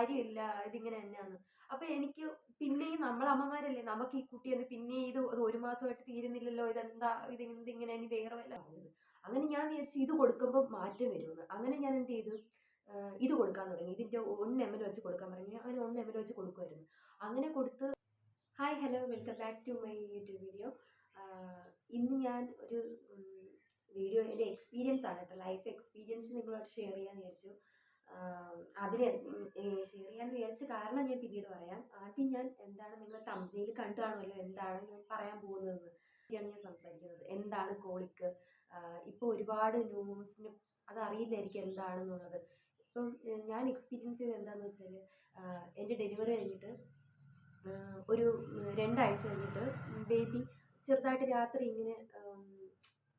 കാര്യമില്ല ഇതിങ്ങനെ തന്നെയാണ്. അപ്പോൾ എനിക്ക് പിന്നെയും നമ്മൾ അമ്മമാരല്ലേ നമുക്ക് ഈ കുട്ടി എന്ന് പിന്നെ ഇത് അത് ഒരു മാസമായിട്ട് തീരുന്നില്ലല്ലോ ഇതെന്താ ഇത് ഇതിങ്ങനെ ഇനി വേറെ വല്ല പറഞ്ഞത് അങ്ങനെ ഞാൻ വിചാരിച്ചു ഇത് കൊടുക്കുമ്പോൾ മാറ്റം വരുമെന്ന്. അങ്ങനെ ഞാൻ എന്ത് ചെയ്തു? ഇത് കൊടുക്കാൻ തുടങ്ങി. ഇതിന്റെ ഒന്ന് എം എൽ വെച്ച് കൊടുക്കാൻ തുടങ്ങി. അങ്ങനെ ഒന്ന് എം എൽ വെച്ച് കൊടുക്കുമായിരുന്നു അങ്ങനെ കൊടുത്ത് hi hello welcome back to my YouTube video. ഇന്ന് ഞാൻ ഒരു വീഡിയോ എന്റെ എക്സ്പീരിയൻസ് ആണ് കേട്ടോ. ലൈഫ് എക്സ്പീരിയൻസ് നിങ്ങളോട് ഷെയർ ചെയ്യാമെന്ന് വിചാരിച്ചു. അതിന് ഷെയർ ചെയ്യാമെന്ന് വിചാരിച്ച കാരണം ഞാൻ പിന്നീട് പറയാം. ആദ്യം ഞാൻ എന്താണ് നിങ്ങൾ തമ്മിൽ കണ്ടു കാണുമല്ലോ എന്താണ് ഞാൻ പറയാൻ പോകുന്നതെന്ന് ഞാൻ സംസാരിക്കുന്നത്. എന്താണ് കോളിക്ക്? ഇപ്പോൾ ഒരുപാട് ന്യൂസിന് അതറിയില്ലായിരിക്കും എന്താണെന്നുള്ളത്. ഇപ്പം ഞാൻ എക്സ്പീരിയൻസ് ചെയ്തത് എന്താണെന്ന് വെച്ചാൽ എന്റെ ഡെലിവറി കഴിഞ്ഞിട്ട് ഒരു രണ്ടാഴ്ച കഴിഞ്ഞിട്ട് ബേബി ചെറുതായിട്ട് രാത്രി ഇങ്ങനെ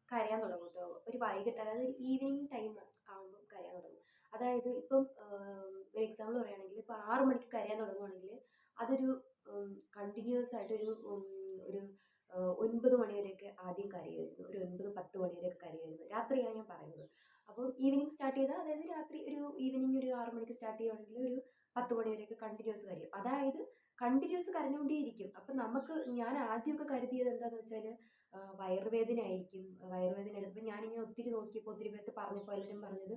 കരയാൻ തുടങ്ങും കേട്ടോ ഒരു വൈകിട്ട് അതായത് ഈവനിങ് ടൈം ആകുമ്പോൾ കരയാൻ തുടങ്ങും. അതായത് ഇപ്പം ഒരു എക്സാമ്പിൾ പറയുകയാണെങ്കിൽ ഇപ്പോൾ ആറ് മണിക്ക് കരയാൻ തുടങ്ങുവാണെങ്കിൽ അതൊരു കണ്ടിന്യൂസ് ആയിട്ട് ഒരു ഒൻപത് മണിവരെയൊക്കെ ആദ്യം കരയായിരുന്നു. ഒരു ഒൻപത് പത്ത് മണിവരെയൊക്കെ കരയായിരുന്നു. രാത്രിയാണ് ഞാൻ പറയുന്നത്. അപ്പോൾ ഈവനിങ് സ്റ്റാർട്ട് ചെയ്താൽ അതായത് രാത്രി ഒരു ഈവനിങ് ഒരു ആറ് മണിക്ക് സ്റ്റാർട്ട് ചെയ്യുകയാണെങ്കിൽ ഒരു പത്ത് മണി വരെയൊക്കെ കണ്ടിന്യൂസ് കരയും. അതായത് കണ്ടിന്യൂസ് കരഞ്ഞുകൊണ്ടേയിരിക്കും. അപ്പം നമുക്ക് ഞാൻ ആദ്യമൊക്കെ കരുതിയത് എന്താണെന്ന് വെച്ചാൽ വയറുവേദന ആയിരിക്കും. വയറുവേദന എടുത്തപ്പോൾ ഞാനിങ്ങനെ ഒത്തിരി നോക്കിയപ്പോൾ ഒത്തിരി പേർക്ക് പറഞ്ഞപ്പോൾ എല്ലാവരും പറഞ്ഞത്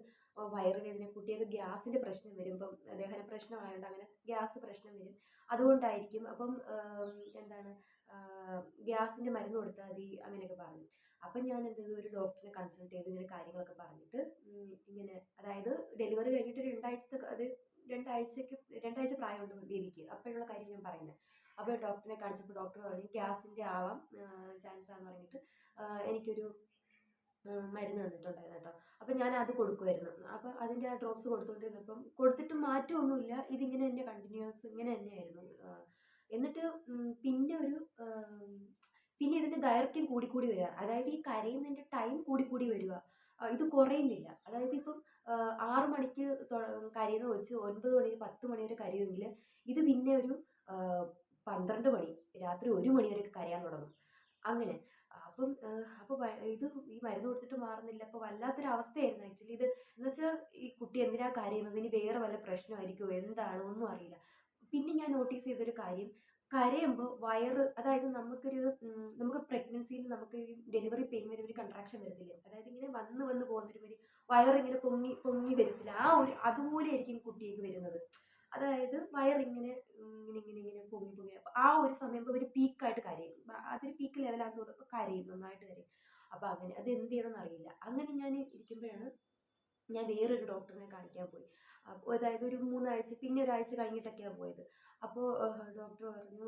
വയറുവേദന കുട്ടികൾക്ക് ഗ്യാസിന്റെ പ്രശ്നം വരും. ഇപ്പം ദഹന പ്രശ്നമായതുകൊണ്ട് അങ്ങനെ ഗ്യാസ് പ്രശ്നം വരും. അതുകൊണ്ടായിരിക്കും അപ്പം എന്താണ് ഗ്യാസിന്റെ മരുന്ന് കൊടുത്താൽ മതി അങ്ങനെയൊക്കെ പറഞ്ഞു. അപ്പം ഞാൻ എന്ത് ഒരു ഡോക്ടറിനെ കൺസൾട്ട് ചെയ്ത്. ഇങ്ങനെ കാര്യങ്ങളൊക്കെ പറഞ്ഞിട്ട് ഉം, ഇങ്ങനെ അതായത് ഡെലിവറി കഴിഞ്ഞിട്ട് രണ്ടാഴ്ചത്തെ അത് രണ്ടാഴ്ചക്ക് രണ്ടാഴ്ച പ്രായമുണ്ട് ബേബിക്ക് അപ്പോഴുള്ള കാര്യം ഞാൻ പറയുന്നത്. അപ്പോൾ ഡോക്ടറിനെ കാണിച്ചപ്പോൾ ഡോക്ടർ പറഞ്ഞു ഗ്യാസിന്റെ ആവാം ചാൻസ് ആണെന്ന് പറഞ്ഞിട്ട് എനിക്കൊരു മരുന്ന് തന്നിട്ടുണ്ടായിരുന്നു കേട്ടോ. അപ്പം ഞാൻ അത് കൊടുക്കുമായിരുന്നു അപ്പം അതിന്റെ ആ ഡ്രോപ്സ് കൊടുത്തുകൊണ്ടിരുന്നപ്പം കൊടുത്തിട്ട് മാറ്റമൊന്നുമില്ല. ഇതിങ്ങനെ തന്നെ കണ്ടിന്യൂസ് ഇങ്ങനെ തന്നെയായിരുന്നു. എന്നിട്ട് പിന്നെ ഒരു പിന്നെ ഇതിന്റെ ദൈർഘ്യം കൂടിക്കൂടി വരിക. അതായത് ഈ കരയുന്നതിന്റെ ടൈം കൂടിക്കൂടി വരിക. ഇത് കുറയുന്നില്ല. അതായത് ഇപ്പം ആറ് മണിക്ക് കരയുന്ന വെച്ച് ഒൻപത് മണി പത്ത് മണി വരെ കരയുമെങ്കിൽ ഇത് പിന്നെ ഒരു പന്ത്രണ്ട് മണി രാത്രി ഒരു മണി വരെ കരയാൻ തുടങ്ങും. അങ്ങനെ. അപ്പം അപ്പോൾ ഇത് ഈ മരുന്ന് കൊടുത്തിട്ട് മാറുന്നില്ല. അപ്പോൾ വല്ലാത്തൊരു അവസ്ഥയായിരുന്നു ആക്ച്വലി. ഇത് എന്ന് വെച്ചാൽ ഈ കുട്ടി എന്തിനാ കരയുന്നത്? ഇനി വേറെ വല്ല പ്രശ്നമായിരിക്കുമോ എന്താണ്? ഒന്നും അറിയില്ല. പിന്നെ ഞാൻ നോട്ടീസ് ചെയ്തൊരു കാര്യം. കരയുമ്പോൾ വയറ് അതായത് നമുക്കൊരു നമുക്ക് പ്രഗ്നൻസിയിൽ നമുക്ക് ഡെലിവറി പെയിൻ വരുന്ന ഒരു കൺട്രാക്ഷൻ വരുന്നില്ലേ? അതായത് ഇങ്ങനെ വന്ന് വന്ന് പോകുന്നൊരു വയറിങ്ങനെ പൊങ്ങി പൊങ്ങി വരത്തില്ല. ആ ഒരു അതുപോലെ ആയിരിക്കും കുട്ടിക്ക് വരുന്നത്. അതായത് വയറിങ്ങനെ ഇങ്ങനെ ഇങ്ങനെ ഇങ്ങനെ പൊങ്ങി പൊങ്ങി. അപ്പോൾ ആ ഒരു സമയം ഒരു പീക്കായിട്ട് കരയും അതൊരു പീക്ക് തോന്നുമ്പോൾ കരയും നന്നായിട്ട് കരയും. അപ്പോൾ അങ്ങനെ അത് എന്ത് ചെയ്യണമെന്ന് അറിയില്ല. അങ്ങനെ ഞാൻ ഇരിക്കുമ്പോഴാണ് ഞാൻ വേറൊരു ഡോക്ടറിനെ കാണിക്കാൻ പോയി. അപ്പോൾ അതായത് ഒരു മൂന്നാഴ്ച പിന്നെ ഒരാഴ്ച കഴിഞ്ഞിട്ടൊക്കെയാണ് പോയത്. അപ്പോൾ ഡോക്ടർ പറഞ്ഞു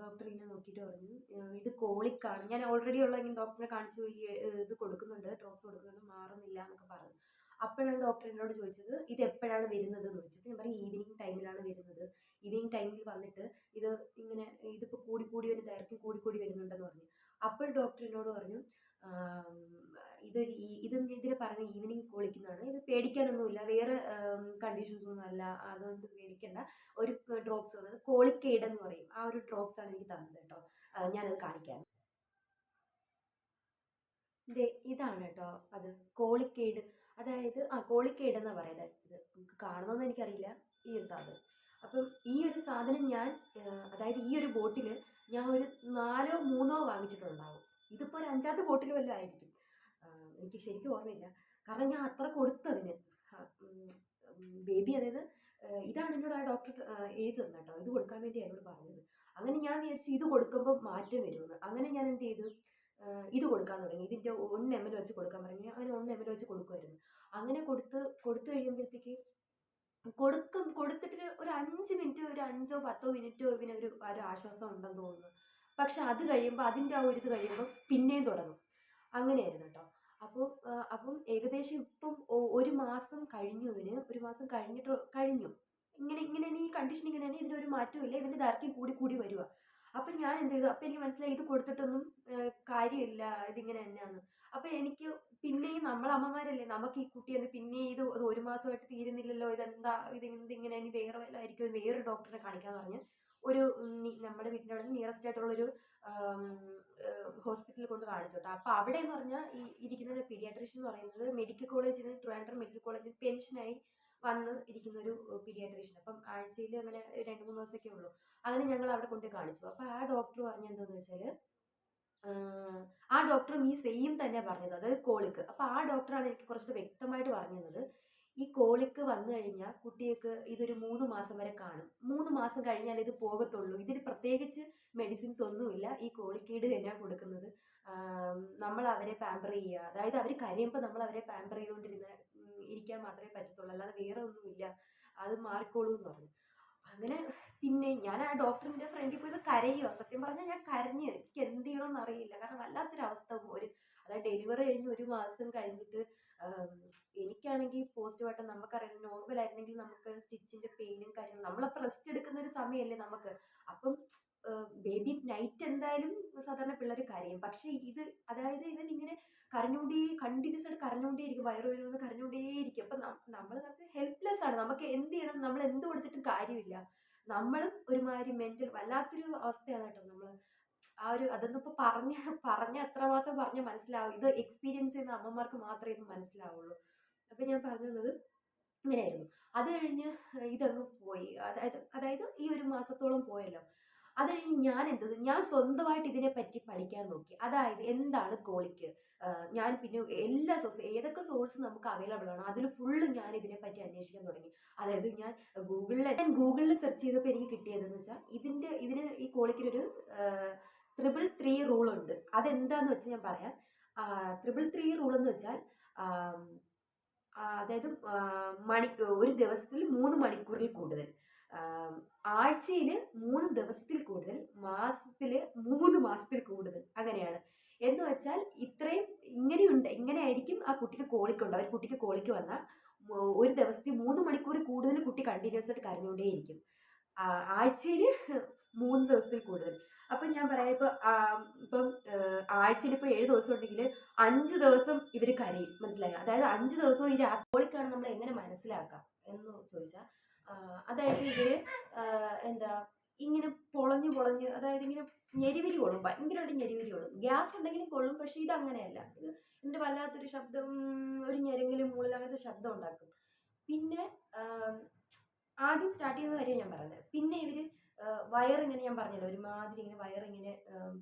ഡോക്ടർ ഇങ്ങനെ നോക്കിയിട്ട് പറഞ്ഞു ഇത് കോളിക്കാണ്. ഞാൻ ഓൾറെഡി ഉള്ള ഇങ്ങനെ ഡോക്ടറെ കാണിച്ചു ഏഹ് ഇത് കൊടുക്കുന്നുണ്ട് ഡ്രോപ്സ് കൊടുക്കുന്നുണ്ട് മാറുന്നില്ല എന്നൊക്കെ പറഞ്ഞു. അപ്പോഴാണ് ഡോക്ടർ എന്നോട് ചോദിച്ചത് ഇത് എപ്പോഴാണ് വരുന്നത് എന്ന് ചോദിച്ചപ്പോൾ ഞാൻ പറയും ഈവനിങ് ടൈമിലാണ് വരുന്നത്. ഈവനിങ് ടൈമിൽ വന്നിട്ട് ഇത് ഇങ്ങനെ ഇതിപ്പോൾ കൂടി കൂടി ഒരു ദൈർഘ്യം കൂടി കൂടി വരുന്നുണ്ടെന്ന് പറഞ്ഞു. അപ്പോൾ ഡോക്ടർ എന്നോട് പറഞ്ഞു ഇത് ഇത് ഇതിന് പറഞ്ഞ ഈവനിങ് കോളിക്കുന്നതാണ്. ഇത് പേടിക്കാനൊന്നുമില്ല. വേറെ കണ്ടീഷൻസ് ഒന്നും അല്ല. അതുകൊണ്ട് പേടിക്കേണ്ട. ഒരു ഡ്രോപ്സ് വന്നത് കോളിക്കേഡ് എന്ന് പറയും. ആ ഒരു ഡ്രോപ്സ് ആണ് എനിക്ക് തന്നത് കേട്ടോ. ഞാനത് കാണിക്കാം. ഇതാണ് കേട്ടോ. അത് കോളിക്കേഡ് അതായത് ആ കോളിക്കേഡ് എന്ന് പറയുന്നത് ഇത് നമുക്ക് കാണുന്നതെന്ന് എനിക്കറിയില്ല ഈ ഒരു സാധനം. അപ്പം ഈ ഒരു സാധനം ഞാൻ അതായത് ഈ ഒരു ബോട്ടിൽ ഞാൻ ഒരു നാലോ മൂന്നോ വാങ്ങിച്ചിട്ടുണ്ടാവും. ഇതിപ്പോൾ ഒരു അഞ്ചാമത്തെ ബോട്ടിൽ വല്ലതും ആയിരിക്കും. എനിക്ക് ശരിക്കും ഓർമ്മയില്ല. കാരണം ഞാൻ അത്ര കൊടുത്തതിന്. ബേബി അതായത് ഇതാണ് എന്നോട് ആ ഡോക്ടർ എഴുതി തന്നെ കേട്ടോ. ഇത് കൊടുക്കാൻ വേണ്ടി എന്നോട് പറഞ്ഞത്. അങ്ങനെ ഞാൻ വിചാരിച്ചു ഇത് കൊടുക്കുമ്പോൾ മാറ്റം വരുമെന്ന്. അങ്ങനെ ഞാൻ എന്ത് ചെയ്തു? ഇത് കൊടുക്കാൻ തുടങ്ങി. ഇതിന്റെ ഒന്ന് എം എൽ വെച്ച് കൊടുക്കാൻ പറഞ്ഞു അങ്ങനെ ഒന്ന് എം എൽ വെച്ച് കൊടുക്കുമായിരുന്നു. അങ്ങനെ കൊടുത്ത് കൊടുത്തു കഴിയുമ്പോഴത്തേക്ക് കൊടുക്കും കൊടുത്തിട്ട് ഒരു അഞ്ച് മിനിറ്റ് ഒരു അഞ്ചോ പത്തോ മിനിറ്റോ ഇങ്ങനെ ഒരു ഒരു ആശ്വാസം ഉണ്ടെന്ന് തോന്നുന്നു. പക്ഷെ അത് കഴിയുമ്പോൾ അതിന്റെ ആ ഒരു ഇത് കഴിയുമ്പോൾ പിന്നെയും തുടങ്ങും. അങ്ങനെയായിരുന്നു കേട്ടോ. അപ്പോൾ അപ്പം ഏകദേശം ഇപ്പം ഒരു മാസം കഴിഞ്ഞു ഇതിന് ഒരു മാസം കഴിഞ്ഞിട്ട് കഴിഞ്ഞു. ഇങ്ങനെ ഇങ്ങനെ ഈ കണ്ടീഷൻ ഇങ്ങനെ തന്നെ ഇതിനൊരു മാറ്റമില്ല ഇതിന്റെ ദൈർഘ്യം കൂടി കൂടി വരിക അപ്പം ഞാൻ എന്ത് ചെയ്തു? അപ്പം എനിക്ക് മനസ്സിലായി ഇത് കൊടുത്തിട്ടൊന്നും കാര്യമില്ല. ഇതിങ്ങനെ തന്നെയാണ്. അപ്പം എനിക്ക് പിന്നെയും നമ്മൾ അമ്മമാരല്ലേ നമുക്ക് ഈ കുട്ടി പിന്നെയും പിന്നെ ഇത് ഒരു മാസമായിട്ട് തീരുന്നില്ലല്ലോ ഇതെന്താ ഇത് ഇതിങ്ങനെ ഇനി വേറെ ആയിരിക്കും വേറെ ഡോക്ടറെ കാണിക്കാൻ പറഞ്ഞ് ഒരു നമ്മുടെ വീട്ടിന്റെ അവിടെ നിയറസ്റ്റ് ആയിട്ടുള്ളൊരു ഹോസ്പിറ്റലിൽ കൊണ്ട് കാണിച്ചു കേട്ടോ. അപ്പോൾ അവിടെ എന്ന് പറഞ്ഞാൽ ഈ ഇരിക്കുന്ന പീഡിയാട്രീഷ്യൻ എന്ന് പറയുന്നത് മെഡിക്കൽ കോളേജിൽ ട്രിവാൻഡ്രം മെഡിക്കൽ കോളേജിൽ പെൻഷനായി വന്ന് ഇരിക്കുന്ന ഒരു പീഡിയാട്രീഷ്യൻ. അപ്പം ആഴ്ചയിൽ അങ്ങനെ രണ്ട് മൂന്ന് ദിവസമൊക്കെ ഉള്ളൂ. അങ്ങനെ ഞങ്ങൾ അവിടെ കൊണ്ട് കാണിച്ചു. അപ്പോൾ ആ ഡോക്ടർ പറഞ്ഞ എന്താന്ന് വെച്ചാൽ ആ ഡോക്ടറും ഈ സെയിം തന്നെ പറഞ്ഞത്. അതായത് കോളിക്ക്. അപ്പോൾ ആ ഡോക്ടറാണ് എനിക്ക് കുറച്ചുകൂടി വ്യക്തമായിട്ട് പറഞ്ഞു തന്നത് ഈ കോളിക്ക് വന്നു കഴിഞ്ഞാൽ കുട്ടികൾക്ക് ഇതൊരു മൂന്ന് മാസം വരെ കാണും. മൂന്ന് മാസം കഴിഞ്ഞാൽ ഇത് പോകത്തുള്ളൂ. ഇതിന് പ്രത്യേകിച്ച് മെഡിസിൻസ് ഒന്നുമില്ല. ഈ കോളിക്കീട് തന്നെയാണ് കൊടുക്കുന്നത്. നമ്മൾ അവരെ പാമ്പർ ചെയ്യുക. അതായത് അവർ കരയുമ്പോൾ നമ്മൾ അവരെ പാമ്പർ ചെയ്തുകൊണ്ടിരുന്ന ഇരിക്കാൻ മാത്രമേ പറ്റത്തുള്ളൂ അല്ലാതെ വേറെ ഒന്നുമില്ല. അത് മാറിക്കോളൂ എന്ന് പറഞ്ഞു. അങ്ങനെ പിന്നെ ഞാൻ ആ ഡോക്ടറിന്റെ ഫ്രണ്ടിൽ പോയി കരയുക സത്യം പറഞ്ഞാൽ ഞാൻ കരഞ്ഞ് എനിക്ക് എന്ത് ചെയ്യണമെന്ന് അറിയില്ല. കാരണം വല്ലാത്തൊരവസ്ഥ ഒരു അതായത് ഡെലിവറി കഴിഞ്ഞ് ഒരു മാസം കഴിഞ്ഞിട്ട് എനിക്കാണെങ്കിൽ പോസ്റ്റ് വാട്ടം നമുക്കറിയാം നോർമൽ നൈറ്റ് എന്തായാലും സാധാരണ പിള്ളേർ കരയും. പക്ഷേ ഇത് അതായത് ഇവൻ ഇങ്ങനെ കരഞ്ഞുകൊണ്ടേ കണ്ടിന്യൂസ് ആയിട്ട് കരഞ്ഞുകൊണ്ടേയിരിക്കും കരഞ്ഞുകൊണ്ടേ കരഞ്ഞുകൊണ്ടേയിരിക്കും അപ്പം നമ്മൾ കുറച്ച് ഹെൽപ്ലെസ് ആണ്. നമുക്ക് എന്ത് ചെയ്യണം? നമ്മൾ എന്ത് കൊടുത്തിട്ടും കാര്യമില്ല. നമ്മളും ഒരുമാതിരി മെന്റൽ വല്ലാത്തൊരു അവസ്ഥയാണ് കേട്ടോ നമ്മൾ ആ ഒരു അതൊന്നും ഇപ്പോൾ പറഞ്ഞ പറഞ്ഞ അത്രമാത്രം പറഞ്ഞ് മനസ്സിലാവും ഇത് എക്സ്പീരിയൻസ് ചെയ്യുന്ന അമ്മമാർക്ക് മാത്രമേ ഇത് മനസ്സിലാവുള്ളൂ. അപ്പം ഞാൻ പറഞ്ഞു തന്നത് ഇങ്ങനെയായിരുന്നു. അത് കഴിഞ്ഞ് ഇതങ്ങ് പോയി. അതായത് അതായത് ഈ ഒരു മാസത്തോളം പോയല്ലോ. അത് കഴിഞ്ഞ് ഞാൻ എന്തത് ഞാൻ സ്വന്തമായിട്ട് ഇതിനെ പറ്റി പഠിക്കാൻ നോക്കി. അതായത് എന്താണ് കോളിക്ക് ഞാൻ പിന്നെ എല്ലാ സോഴ്സ് ഏതൊക്കെ സോഴ്സ് നമുക്ക് അവൈലബിൾ ആണ് അതിൽ ഫുള്ള് ഞാൻ ഇതിനെ പറ്റി അന്വേഷിക്കാൻ തുടങ്ങി. അതായത് ഞാൻ ഗൂഗിളിൽ ഞാൻ ഗൂഗിളിൽ സെർച്ച് ചെയ്തപ്പോൾ എനിക്ക് കിട്ടിയതെന്ന് വെച്ചാൽ ഇതിന്റെ ഇതിന് ഈ കോളിക്കിനൊരു ത്രിബിൾ ത്രീ റൂൾ ഉണ്ട്. അതെന്താന്ന് വെച്ചാൽ ഞാൻ പറയാം. ത്രിബിൾ ത്രീ റൂൾ എന്ന് വെച്ചാൽ അതായത് മണി ഒരു ദിവസത്തിൽ മൂന്ന് മണിക്കൂറിൽ കൂടുതൽ. ആഴ്ചയിൽ മൂന്ന് ദിവസത്തിൽ കൂടുതൽ മാസത്തിൽ മൂന്ന് മാസത്തിൽ കൂടുതൽ അങ്ങനെയാണ്. എന്ന് വെച്ചാൽ ഇത്രയും ഇങ്ങനെയുണ്ട് ഇങ്ങനെയായിരിക്കും ആ കുട്ടിക്ക് കോളിക്കുണ്ട് ഒരു കുട്ടിക്ക് കോളിക്ക് വന്നാൽ ഒരു ദിവസത്തിൽ മൂന്ന് മണിക്കൂർ കൂടുതൽ കുട്ടി കണ്ടിന്യൂസ് ആയിട്ട് കരഞ്ഞുകൊണ്ടേയിരിക്കും. ആഴ്ചയിൽ മൂന്ന് ദിവസത്തിൽ കൂടുതൽ. അപ്പം ഞാൻ പറയാം ഇപ്പോൾ ഇപ്പം ആഴ്ചയിൽ ഇപ്പോൾ ഏഴ് ദിവസം ഉണ്ടെങ്കിൽ അഞ്ച് ദിവസം ഇവർ കരയും. മനസ്സിലായോ? അതായത് അഞ്ച് ദിവസവും ഈ രാത്രി കോളിക്കാണ് നമ്മൾ എങ്ങനെ മനസ്സിലാക്കാം എന്ന് ചോദിച്ചാൽ അതായത് ഇവർ എന്താ ഇങ്ങനെ പൊളഞ്ഞു പൊളഞ്ഞ് അതായത് ഇങ്ങനെ ഞെരിവിരി കൊള്ളും ഭയങ്കരമായിട്ട് ഞെരിവിരി കൊള്ളും. ഗ്യാസ് ഉണ്ടെങ്കിലും കൊള്ളും പക്ഷേ ഇത് അങ്ങനെയല്ല. ഇത് ഇതിന്റെ വല്ലാത്തൊരു ശബ്ദം ഒരു ഞെരങ്കിലും മുകളിൽ അങ്ങനത്തെ ശബ്ദം ഉണ്ടാക്കും. പിന്നെ ആദ്യം സ്റ്റാർട്ട് ചെയ്യുന്ന കാര്യം ഞാൻ പറഞ്ഞത് പിന്നെ ഇവർ വയറിങ്ങനെ ഞാൻ പറഞ്ഞല്ലോ ഒരുമാതിരി ഇങ്ങനെ വയറിങ്ങനെ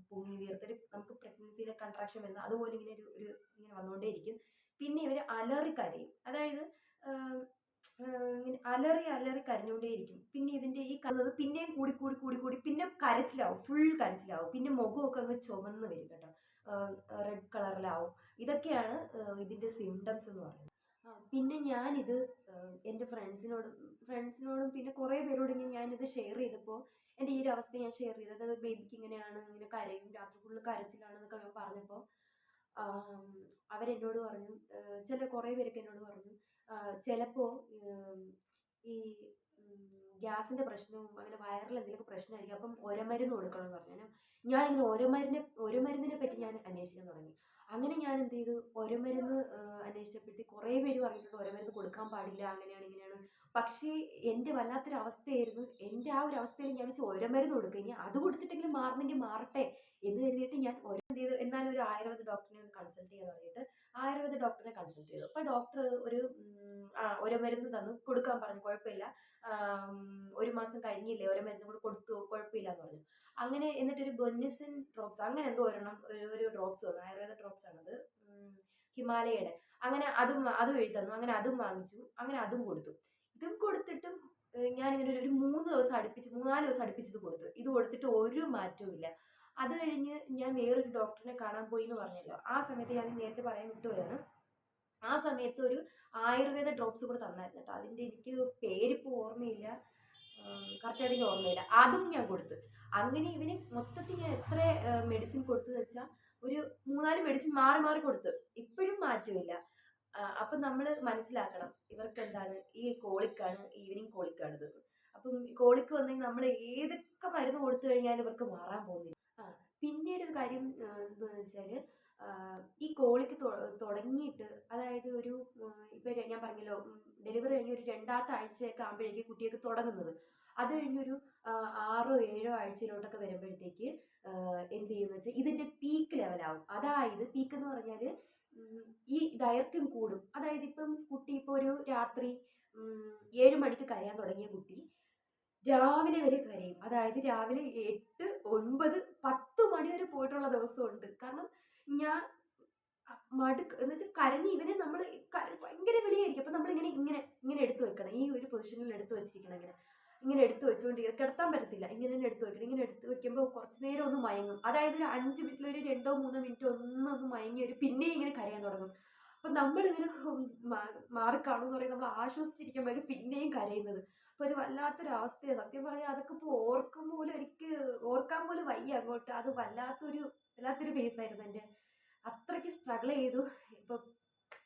പൊങ്ങി വീർത്തൊരു നമുക്ക് പ്രഗ്നൻസിയിലെ കൺട്രാക്ഷൻ വരുന്ന അതുപോലെ ഇങ്ങനെ ഒരു ഒരു ഇങ്ങനെ വന്നുകൊണ്ടേയിരിക്കും. പിന്നെ ഇവർ അലറി കരയും. അതായത് ഇങ്ങനെ അലറി അലറി കരഞ്ഞുകൊണ്ടേയിരിക്കും. പിന്നെ ഇതിന്റെ ഈ കന്നത് പിന്നെയും കൂടി കൂടി കൂടി കൂടി പിന്നെ കരച്ചിലാവും. ഫുൾ കരച്ചിലാവും. പിന്നെ മുഖമൊക്കെ അങ്ങ് ചുവന്ന് വരും കേട്ടോ. റെഡ് കളറിലാവും ഇതൊക്കെയാണ് ഇതിന്റെ സിംറ്റംസ് എന്ന് പറയുന്നത്. പിന്നെ ഞാനിത് എന്റെ ഫ്രണ്ട്സിനോടും ഫ്രണ്ട്സിനോടും പിന്നെ കുറേ പേരോട് ഇങ്ങനെ ഞാനിത് ഷെയർ ചെയ്തപ്പോൾ എന്റെ ഈ ഒരു അവസ്ഥ ഞാൻ ഷെയർ ചെയ്തത്. ബേബിക്ക് ഇങ്ങനെയാണ് ഇങ്ങനെ കരയും രാത്രി ഫുള്ള് കരച്ചിലാണെന്നൊക്കെ ഞാൻ പറഞ്ഞപ്പോൾ അവരെന്നോട് പറഞ്ഞു ചില കുറേ പേരൊക്കെ എന്നോട് പറഞ്ഞു ചിലപ്പോൾ ഈ ഗ്യാസിന്റെ പ്രശ്നവും അങ്ങനെ വയറിൽ എന്തെങ്കിലും പ്രശ്നമായിരിക്കും അപ്പം ഒരമരുന്ന് കൊടുക്കണം എന്ന് പറഞ്ഞു. ഞാൻ ഇങ്ങനെ ഒരമരുന്നിനെ ഒരമരുന്നിനെ പറ്റി ഞാൻ അന്വേഷിക്കാൻ തുടങ്ങി. അങ്ങനെ ഞാൻ എന്ത് ചെയ്തു ഒരമരുന്ന് അന്വേഷിച്ചപ്പോഴത്തേക്ക് കുറേ പേര് പറഞ്ഞിട്ടുണ്ട് ഒരമരുന്ന് കൊടുക്കാൻ പാടില്ല അങ്ങനെയാണ് ഇങ്ങനെയാണ്. പക്ഷേ എന്റെ വല്ലാത്തൊരു അവസ്ഥയായിരുന്നു എന്റെ ആ ഒരു അവസ്ഥയിൽ ഞാൻ വെച്ച് ഒരമരുന്ന് കൊടുക്കുക. ഇനി അത് കൊടുത്തിട്ടെങ്കിലും മാറണമെങ്കിൽ മാറട്ടെ എന്ന് കരുതിയിട്ട് ഞാൻ ഒരു എന്ത് ചെയ്തു എന്നാലും ഒരു ആയുർവേദ ഡോക്ടറിനെ ഒന്ന് കൺസൾട്ട് ചെയ്യാൻ പറഞ്ഞിട്ട് ആയുർവേദ ഡോക്ടറിനെ കൺസൾട്ട് ചെയ്തു. അപ്പോൾ ഡോക്ടർ ഒരു ആ ഒരു മരുന്ന് തന്നു. കൊടുക്കാൻ പറഞ്ഞു. കുഴപ്പമില്ല. ഒരു മാസം കഴിഞ്ഞില്ലേ? ഒരു മരുന്ന് കൂടെ കൊടുത്തു. കുഴപ്പമില്ല എന്ന് പറഞ്ഞു. അങ്ങനെ എന്നിട്ടൊരു ബൊന്നിസിൻ ഡ്രോപ്സ് അങ്ങനെ എന്തോ ഒരെണ്ണം ഒരു ഒരു ഡ്രോപ്സ് തന്നു ആയുർവേദ ഡ്രോപ്സ് ആണത് ഉം, ഹിമാലയയുടെ. അങ്ങനെ അതും അതും എഴുതി തന്നു. അങ്ങനെ അതും വാങ്ങിച്ചു. അങ്ങനെ അതും കൊടുത്തു. ഇതും കൊടുത്തിട്ടും ഞാനിങ്ങനെ ഒരു- മൂന്ന് ദിവസം അടുപ്പിച്ച് മൂന്നാൽ ദിവസം അടുപ്പിച്ച് ഇത് കൊടുത്തു. ഇത് കൊടുത്തിട്ട് ഒരു മാറ്റവും ഇല്ല. അത് കഴിഞ്ഞ് ഞാൻ വേറൊരു ഡോക്ടറിനെ കാണാൻ പോയി എന്ന് പറഞ്ഞല്ലോ. ആ സമയത്ത് ഞാൻ നേരത്തെ പറയാൻ വിട്ടുപോയാണ് ആ സമയത്ത് ഒരു ആയുർവേദ ഡ്രോപ്സ് കൂടെ തന്നായിരുന്നു കേട്ടോ. അതിന്റെ എനിക്ക് പേരിപ്പോൾ ഓർമ്മയില്ല. കറക്റ്റായിട്ട് ഓർമ്മയില്ല. അതും ഞാൻ കൊടുത്തു. അങ്ങനെ ഇവന് മൊത്തത്തിൽ ഞാൻ എത്ര മെഡിസിൻ കൊടുത്തു വെച്ചാൽ ഒരു മൂന്നാൽ മെഡിസിൻ മാറി മാറി കൊടുത്തു. ഇപ്പോഴും മാറ്റമില്ല. അപ്പം നമ്മൾ മനസ്സിലാക്കണം ഇവർക്ക് എന്താണ് ഈ കോളിക്കാണ് ഈവനിങ് കോളിക്കാണിത്. അപ്പം കോളിക്ക് വന്നെങ്കിൽ നമ്മൾ ഏതൊക്കെ മരുന്ന് കൊടുത്തു കഴിഞ്ഞാലും ഇവർക്ക് മാറാൻ പോകുന്നില്ല. ആ പിന്നീട് ഒരു കാര്യം എന്താണെന്ന് വെച്ചാൽ ഈ കോളിക്ക് തുടങ്ങിയിട്ട് അതായത് ഒരു ഇപ്പം ഞാൻ പറഞ്ഞല്ലോ ഡെലിവറി കഴിഞ്ഞ് ഒരു രണ്ടാമത്തെ ആഴ്ചയൊക്കെ ആകുമ്പോഴേക്കും കുട്ടിയൊക്കെ തുടങ്ങുന്നത്. അത് കഴിഞ്ഞൊരു ആറോ ഏഴോ ആഴ്ചയിലോട്ടൊക്കെ വരുമ്പോഴത്തേക്ക് എന്ത് ചെയ്യുമെന്ന് വെച്ചാൽ ഇതിന്റെ പീക്ക് ലെവലാവും അതായത് പീക്ക് എന്ന് പറഞ്ഞാൽ ഈ ദൈർഘ്യം കൂടും. അതായത് ഇപ്പം കുട്ടി ഇപ്പോൾ ഒരു രാത്രി ഏഴ് മണിക്ക് കരയാൻ തുടങ്ങിയ കുട്ടി രാവിലെ വരെ കരയും. അതായത് രാവിലെ എട്ട് ഒൻപത് പത്ത് മണി വരെ പോയിട്ടുള്ള ദിവസമുണ്ട്. കാരണം ഞാൻ മടുക്ക് എന്ന് വെച്ചാൽ കരഞ്ഞ് ഇവനെ നമ്മൾ ഭയങ്കര വിളിയായിരിക്കും. അപ്പം നമ്മളിങ്ങനെ ഇങ്ങനെ ഇങ്ങനെ എടുത്തു വെക്കണം. ഈ ഒരു പൊസിഷനിൽ എടുത്തു വെച്ചിരിക്കണം ഇങ്ങനെ. ഇങ്ങനെ എടുത്തു വെച്ചുകൊണ്ട് കിടത്താൻ പറ്റത്തില്ല. ഇങ്ങനെ തന്നെ എടുത്തു വെക്കണം. ഇങ്ങനെ എടുത്തു വെക്കുമ്പോൾ കുറച്ച് നേരം ഒന്ന് മയങ്ങും. അതായത് ഒരു അഞ്ച് മിനിറ്റിൽ ഒരു രണ്ടോ മൂന്നോ മിനിറ്റ് ഒന്നൊന്ന് മയങ്ങി ഒരു പിന്നെയും ഇങ്ങനെ കരയാൻ തുടങ്ങും. അപ്പം നമ്മളിങ്ങനെ മാറിക്കാണും എന്ന് പറയും നമ്മൾ ആശ്വസിച്ചിരിക്കുമ്പോൾ പിന്നെയും കരയുന്നത്. അപ്പോൾ ഒരു വല്ലാത്തൊരവസ്ഥയാണ് സത്യം പറഞ്ഞാൽ അതൊക്കെ ഇപ്പോൾ ഓർക്കും പോലും എനിക്ക് ഓർക്കാൻ പോലും വയ്യ അങ്ങോട്ട്. അത് വല്ലാത്തൊരു വല്ലാത്തൊരു ഫേസ് ആയിരുന്നു എന്റെ അത്രയ്ക്ക് സ്ട്രഗിൾ ചെയ്തു. ഇപ്പം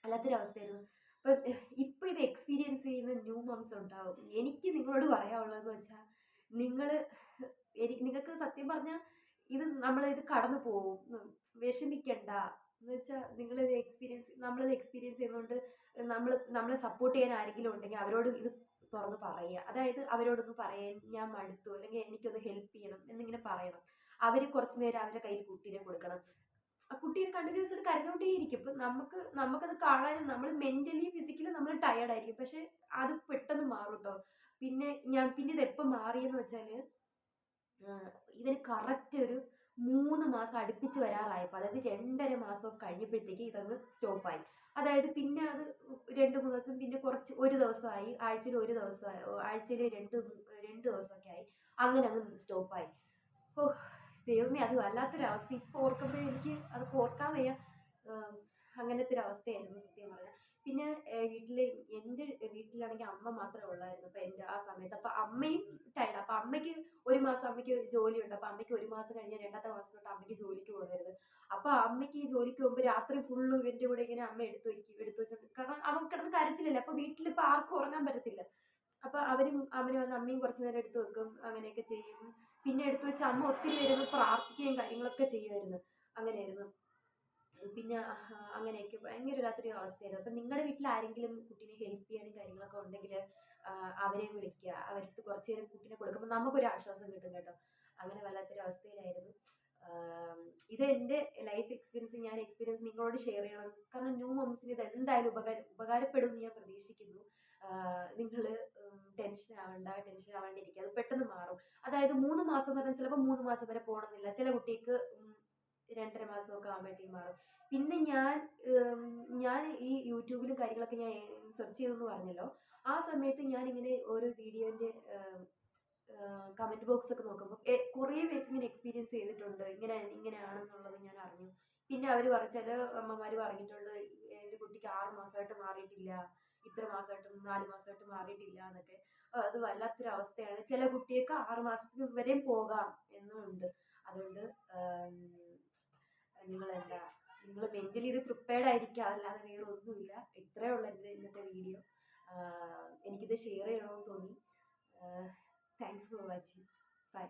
വല്ലാത്തൊരു അവസ്ഥയായിരുന്നു അപ്പം ഇപ്പം ഇത് എക്സ്പീരിയൻസ് ചെയ്യുന്ന ന്യൂ മംസ് ഉണ്ടാവും. എനിക്ക് നിങ്ങളോട് പറയാനുള്ളതെന്ന് വെച്ചാൽ നിങ്ങൾ എനിക്ക് നിങ്ങൾക്ക് സത്യം പറഞ്ഞാൽ ഇത് നമ്മൾ ഇത് കടന്നു പോകും. വിഷമിക്കണ്ട. എന്ന് വെച്ചാൽ നിങ്ങളിത് എക്സ്പീരിയൻസ് നമ്മളിത് എക്സ്പീരിയൻസ് ചെയ്യുന്നതുകൊണ്ട് നമ്മൾ നമ്മളെ സപ്പോർട്ട് ചെയ്യാൻ ആരെങ്കിലും ഉണ്ടെങ്കിൽ അവരോട് ഇത് തുറന്ന് പറയുക അതായത് അവരോടൊന്ന് പറയാൻ ഞാൻ മടുത്തു. അല്ലെങ്കിൽ എനിക്കൊന്ന് ഹെൽപ്പ് ചെയ്യണം എന്നിങ്ങനെ പറയണം. അവർ കുറച്ച് നേരം അവരുടെ കയ്യിൽ കുട്ടീനെ കൊടുക്കണം. ആ കുട്ടീനെ കണ്ടിന്യൂസ് ആയിട്ട് കരഞ്ഞോണ്ടേയിരിക്കും. ഇപ്പം നമുക്ക് നമുക്കത് കാണാനും നമ്മൾ മെന്റലി ഫിസിക്കലി നമ്മൾ ടയേർഡ് ആയിരിക്കും. പക്ഷെ അത് പെട്ടെന്ന് മാറും കേട്ടോ പിന്നെ ഞാൻ പിന്നെ ഇത് എപ്പോൾ മാറിയെന്ന് വെച്ചാൽ ഇതിന് കറക്റ്റ് ഒരു മൂന്ന് മാസം അടുപ്പിച്ച് വരാറായപ്പോൾ അതായത് രണ്ടര മാസം കഴിഞ്ഞപ്പോഴത്തേക്ക് ഇതങ്ങ് സ്റ്റോപ്പായി. അതായത് പിന്നെ അത് രണ്ട് മൂന്ന് ദിവസം പിന്നെ കുറച്ച് ഒരു ദിവസമായി ആഴ്ചയിൽ ഒരു ദിവസമായി ആഴ്ചയിൽ രണ്ട് രണ്ട് ദിവസമൊക്കെ ആയി. അങ്ങനെ അങ്ങ് സ്റ്റോപ്പായി. ഓ ദൈവമേ അത് വല്ലാത്തൊരവസ്ഥ. ഇപ്പോൾ ഓർക്കുമ്പോഴേ എനിക്ക് അത് ഓർക്കാൻ വയ്യ. അങ്ങനത്തെ ഒരു അവസ്ഥയായിരുന്നു സത്യം പറഞ്ഞാൽ പിന്നെ വീട്ടിൽ എന്റെ വീട്ടിലാണെങ്കിൽ അമ്മ മാത്രമേ ഉള്ളായിരുന്നു. അപ്പം എന്റെ ആ സമയത്ത്. അപ്പം അമ്മയും ടയർഡ് അപ്പം അമ്മയ്ക്ക് ഒരു മാസം അമ്മയ്ക്ക് ജോലിയുണ്ട്. അപ്പം അമ്മയ്ക്ക് ഒരു മാസം കഴിഞ്ഞ് രണ്ടാമത്തെ മാസം തൊട്ട് അമ്മയ്ക്ക് ജോലിക്ക് പോകരുത്. അപ്പം അമ്മയ്ക്ക് ഈ ജോലിക്ക് പോകുമ്പോൾ രാത്രി ഫുള്ള് ഇവന്റെ കൂടെ ഇങ്ങനെ അമ്മ എടുത്തു വയ്ക്കും എടുത്തു വെച്ചിട്ട് കാരണം അവൻ കിടന്ന് കരച്ചിലല്ല. അപ്പം വീട്ടിൽ ഇപ്പോൾ ആർക്കും ഉറങ്ങാൻ പറ്റത്തില്ല. അപ്പം അവരും അവന് വന്ന് അമ്മയും കുറച്ച് നേരം എടുത്തു വെക്കും. അങ്ങനെയൊക്കെ ചെയ്യും. പിന്നെ എടുത്തു വെച്ച് അമ്മ ഒത്തിരി വരുന്നു പ്രാർത്ഥിക്കുകയും കാര്യങ്ങളൊക്കെ ചെയ്യുമായിരുന്നു. അങ്ങനെയായിരുന്നു. പിന്നെ അങ്ങനെയൊക്കെ ഭയങ്കര വല്ലാത്തൊരു അവസ്ഥയായിരുന്നു. അപ്പം നിങ്ങളുടെ വീട്ടിൽ ആരെങ്കിലും കുട്ടീനെ ഹെൽപ്പ് ചെയ്യാനും കാര്യങ്ങളൊക്കെ ഉണ്ടെങ്കിൽ അവരെ വിളിക്കുക. അവർക്ക് കുറച്ച് നേരം കുട്ടീനെ കൊടുക്കുമ്പോൾ നമുക്കൊരു ആശ്വാസം കിട്ടും കേട്ടോ. അങ്ങനെ വല്ലാത്തൊരു അവസ്ഥയിലായിരുന്നു. ഇത് എന്റെ ലൈഫ് എക്സ്പീരിയൻസ് ഞാൻ എക്സ്പീരിയൻസ് നിങ്ങളോട് ഷെയർ ചെയ്യണം. കാരണം ന്യൂ മംസിന് ഇത് എന്തായാലും ഉപകാര ഉപകാരപ്പെടും എന്ന് ഞാൻ പ്രതീക്ഷിക്കുന്നു. നിങ്ങൾ ടെൻഷൻ ആവണ്ട ടെൻഷൻ ആവാണ്ടിരിക്കുക. അത് പെട്ടെന്ന് മാറും. അതായത് മൂന്ന് മാസം എന്ന് പറഞ്ഞാൽ ചിലപ്പോൾ മൂന്ന് മാസം വരെ പോകണമെന്നില്ല ചില കുട്ടിക്ക് രണ്ടര മാസമൊക്കെ ആകുമ്പോഴത്തേക്കും മാറും. പിന്നെ ഞാൻ ഞാൻ ഈ യൂട്യൂബിലും കാര്യങ്ങളൊക്കെ ഞാൻ സെർച്ച് ചെയ്തെന്ന് പറഞ്ഞല്ലോ. ആ സമയത്ത് ഞാൻ ഇങ്ങനെ ഒരു വീഡിയോന്റെ കമന്റ് ബോക്സ് ഒക്കെ നോക്കുമ്പോൾ കുറേ പേർക്ക് ഇങ്ങനെ എക്സ്പീരിയൻസ് ചെയ്തിട്ടുണ്ട്. ഇങ്ങനെ ഇങ്ങനെയാണെന്നുള്ളത് ഞാൻ അറിഞ്ഞു. പിന്നെ അവർ പറഞ്ഞ ചില അമ്മമാർ പറഞ്ഞിട്ടുണ്ട് എന്റെ കുട്ടിക്ക് ആറ് മാസമായിട്ട് മാറിയിട്ടില്ല. ഇത്ര മാസമായിട്ടും നാല് മാസമായിട്ട് മാറിയിട്ടില്ല എന്നൊക്കെ. അത് വല്ലാത്തൊരു അവസ്ഥയാണ് ചില കുട്ടികൾക്ക് ആറ് മാസത്തിന് വരെയും പോകാം എന്നുണ്ട്. അതുകൊണ്ട് നിങ്ങൾ എന്താ നിങ്ങൾ മെന്റലി ഇത് പ്രിപ്പയർഡ് ആയിരിക്കുക അല്ലാതെ വേറെ ഒന്നുമില്ല. ഇത്രയേ ഉള്ളൂ എന്റെ ഇന്നത്തെ വീഡിയോ എനിക്കിത് ഷെയർ ചെയ്യണമെന്ന് തോന്നി. Thanks for watching bye